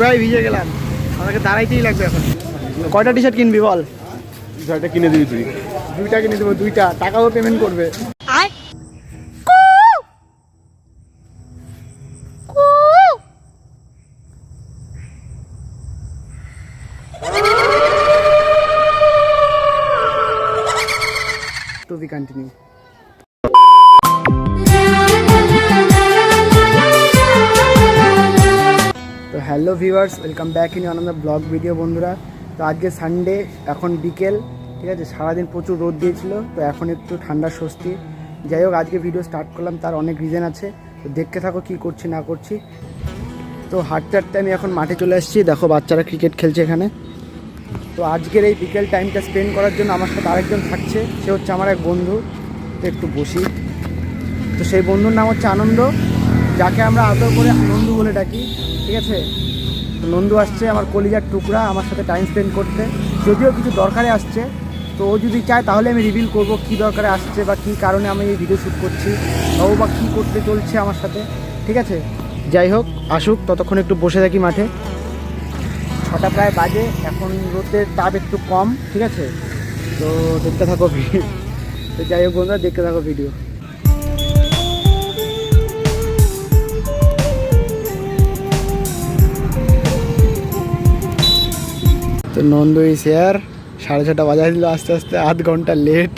পুরাই ভিজে গেলাম। আমাকে দাঁড়াইতেই লাগবে এখন। কয়টা টি শার্ট কিনবি বল? শার্টটা কিনে দিবি তুই। দুইটা কিনে দেবো দুইটা। টাকাও পেমেন্ট করবে। to be hello viewers, welcome back in Anand blog video বন্ধুরা। তো আজকে সানডে এখন বিকেল, ঠিক আছে? সারাদিন প্রচুর রোদ দিয়েছিল, তো এখন একটু ঠান্ডা স্বস্তি। যাই হোক, আজকে ভিডিও স্টার্ট করলাম, তার অনেক রিজন আছে। তো দেখতে থাকো কি করছি, না করছি। তো হাঁটতে হাঁটতে আমি এখন মাঠে চলে এসেছি দেখো, বাচ্চারা ক্রিকেট খেলছে এখানে। তো আজকের এই বিকেল টাইমটা স্পেন্ড করার জন্য আমার সাথে আরেকজন থাকছে। সে হচ্ছে আমার এক বন্ধু। তো একটু বসি। তো সেই বন্ধুর নাম হচ্ছে আনন্দ। যাকে আমরা আদর করে নন্দু বলে ডাকি, ঠিক আছে? নন্দু আসছে, আমার কলিজার টুকরা, আমার সাথে টাইম স্পেন্ড করতে। যদিও কিছু দরকারে আসছে, তো ও যদি চায় তাহলে আমি রিভিল করব কী দরকারে আসছে বা কী কারণে আমি এই ভিডিও শ্যুট করছি ও বা কী করতে চলছে আমার সাথে, ঠিক আছে? যাই হোক, আসুক, ততক্ষণ একটু বসে থাকি মাঠে। ছটা প্রায় বাজে, এখন রোদের তাপ একটু কম, ঠিক আছে? তো দেখতে থাকো ভিডিও তো যাই হোক বন্ধুরা, দেখতে থাকো ভিডিও তো নন্দই শেয়ার সাড়ে ছটা বাজায় দিল আস্তে আস্তে, আধ ঘণ্টা লেট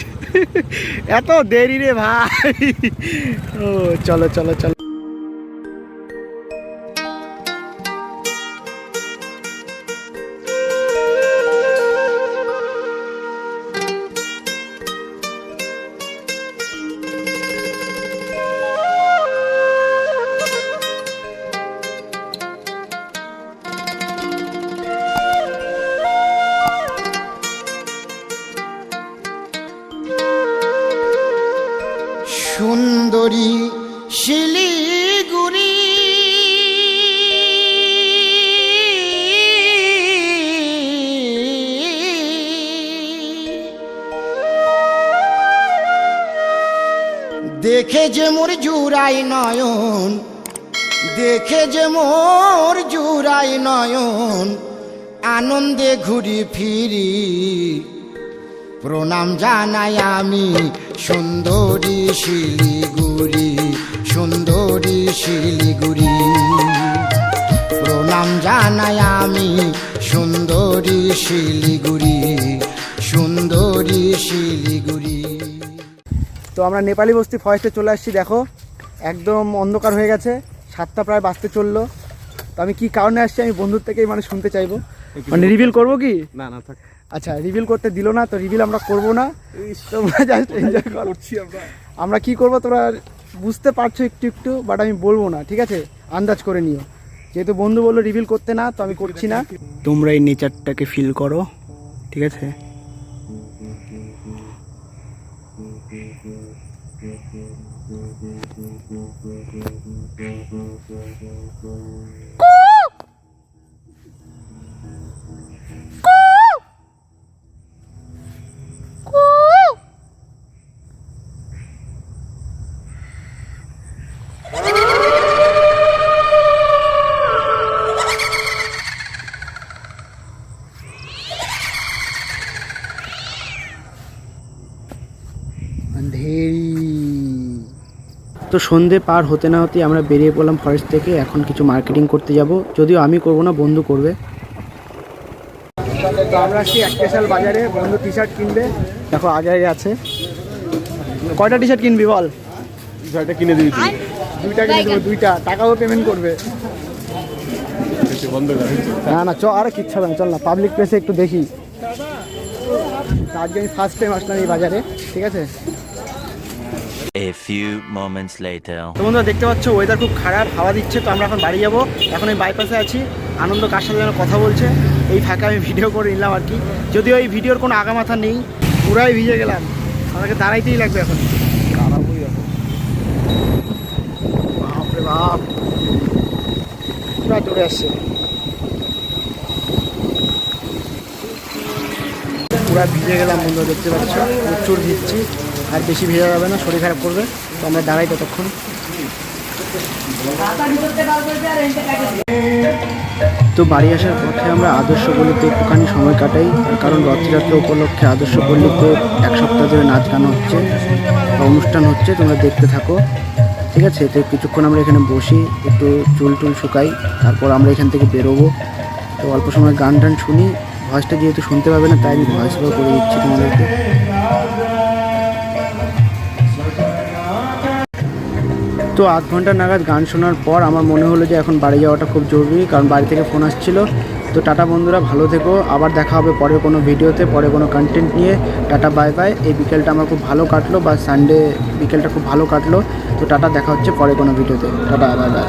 এত দেরি রে ভাই। ও, চলো চলো চলো। সুন্দরী শিলিগুড়ি। দেখে যে মোর জুড়াই নয়ন, দেখে যে মোর জুড়াই নয়ন, আনন্দে ঘুরি ফিরি। প্রণাম জানাই আমি সুন্দরী শিলিগুড়ি সুন্দরী শিলিগুড়ি। প্রণাম জানাই আমি সুন্দরী শিলিগুড়ি সুন্দরী শিলিগুড়ি। তো আমরা নেপালি বস্তি ফরেস্টে চলে আসছি দেখো। একদম অন্ধকার হয়ে গেছে সাতটা প্রায় বাঁচতে চলল। তো আমি কি কারণে আসছি আমি বন্ধুর থেকেই মানে শুনতে চাইব। মানে রিভিল করব কি? না না থাক। আচ্ছা রিভিল করতে দিল না তো রিভিল আমরা করব না। তোমরা জাস্ট এনজয় করছি আমরা। আমরা কি করব তোমরা বুঝতে পারছ একটু একটু বাট আমি বলব না ঠিক আছে? আন্দাজ করে নিও। যেহেতু বন্ধু বলল রিভিল করতে না তো আমি করছি না। তোমরা এই নেচারটাকে ফিল করো ঠিক আছে? আন্ধেরি তো সন্ধে পার হতে না হতে আমরা বেরিয়ে পড়লাম ফরেস্ট থেকে। এখন কিছু মার্কেটিং করতে যাব। যদিও আমি করব না বন্ধু করবে। তো আমরা আসছি এক স্পেশাল বাজারে। বন্ধু টি শার্ট কিনবে। দেখো আগে আগে আছে। কয়টা টি শার্ট কিনবি বল? শার্টটা কিনে দিবি তুই দুইটা কিনে দেবো দুইটা। টাকাও পেমেন্ট করবে। না না চ আরে কিচ্ছু হবে না। চল না পাবলিক প্লেসে একটু দেখি। আজকে আমি ফার্স্ট টাইম আসলাম এই বাজারে ঠিক আছে? A few moments later. তো বন্ধুরা, দেখতে পাচ্ছ ওয়েদার খুব খারাপ, হাওয়া দিচ্ছে, তো আমরা এখন বাড়ি যাব। এখন আমি বাইপাসে আছি। আনন্দ কার সাথে যেন কথা বলছে, এই ফাঁকা আমি ভিডিও করে নিলাম আর কি। যদিও এই ভিডিওর কোনো আগামাথা নেই, পুরাই ভিজে গেলাম। আমাকে দাঁড়াইতেই লাগবে এখন। দাঁড়াবোই এখন। বাপরে বাপ। পুরা চলে আসছে। পুরা ভিজে গেলাম বন্ধু দেখতে পাচ্ছ, প্রচুর ভিজছি। আর বেশি ভেজা যাবে না, শরীর খারাপ করবে, তো আমরা দাঁড়াই ততক্ষণ। তো বাড়ি আসার পথে আমরা আদর্শ গলিতে একটুখানি সময় কাটাই কারণ রথযাত্রা উপলক্ষে আদর্শ গলিতে এক সপ্তাহ ধরে নাচ গান হচ্ছে, বা অনুষ্ঠান হচ্ছে, তোমরা দেখতে থাকো। ঠিক আছে, তো কিছুক্ষণ আমরা এখানে বসি, একটু চুল টুল শুকাই, তারপর আমরা এখান থেকে বেরোবো। তো অল্প সময় গান টান শুনি ভয়েসটা যেহেতু শুনতে পাবে না, তাই আমি ভয়েস করে দিচ্ছি তোমাদেরকে। তো আধ ঘণ্টা নাগাদ গান শোনার পর আমার মনে হলো যে এখন বাড়ি যাওয়াটা খুব জরুরি, কারণ বাড়ি থেকে ফোন আসছিল। তো টাটা বন্ধুরা, ভালো থেকো। আবার দেখা হবে পরে কোনো ভিডিওতে পরে কোনো কন্টেন্ট নিয়ে। টাটা বাই বাই এই বিকেলটা আমার খুব ভালো কাটলো, বা সানডে বিকেলটা খুব ভালো কাটলো। তো টাটা, দেখা হচ্ছে পরে কোনো ভিডিওতে। Tata bye bye